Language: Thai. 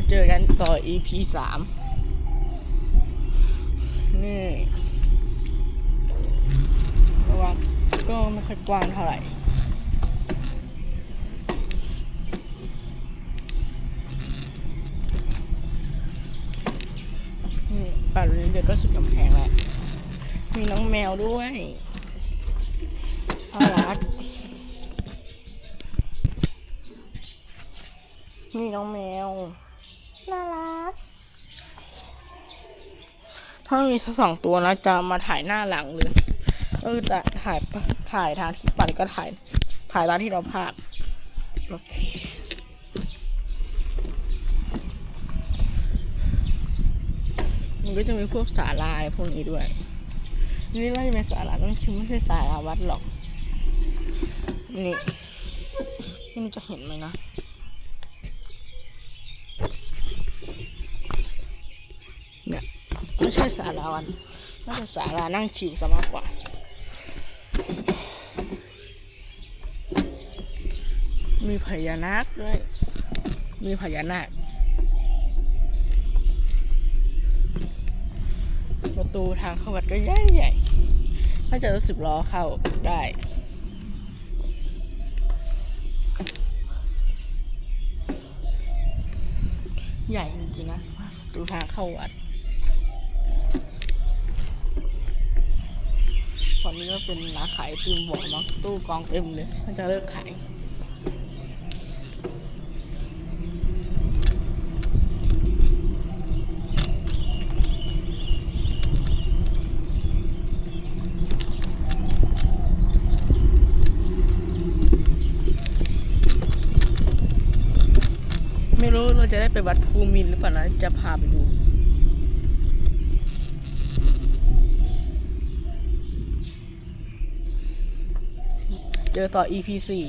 มาเจอกันต่อ EP สามนี่ระวังก็ไม่ค่อยกว้างเท่าไหร่นี่ป่าเดี๋ยวก็สุดกำแพงแล้ว มีน้องแมวด้วยน่ารักนี่น้องแมว น่ารัก ถ้ามีสักสองตัวนะจะมาถ่ายหน้าหลังเลยเออแต่ถ่ายถ่ายทางที่ปัดก็ถ่าย ถ่ายตามที่เราภาพโอเคมันก็จะมีพวกสาลาอะไรพวกนี้ด้วย นี่น่าจะเป็นสาราต้องชิมไม่ใช่สาราวัดหรอก นี่นี่มันจะเห็นไหมนะ เนี่ย ไม่ใช่สาราวันน่าจะสารานั่งชิวซะมากกว่า มีพญานาคด้วย มีพญานาค ประตูทางเข้าวัดก็ใหญ่ใหญ่น่าจะรถสิบล้อเข้าได้ใหญ่จริงๆนะประตูทางเข้าวัดตอ นี้ก็เป็นร้านขายติมบอกมั้งตู้กองเต็มเลย มันจะเลิกขายไม่รู้เราจะได้ไปวัดภูมินหรือเปล่านะ จะพาไปดู เจอต่อ EP 4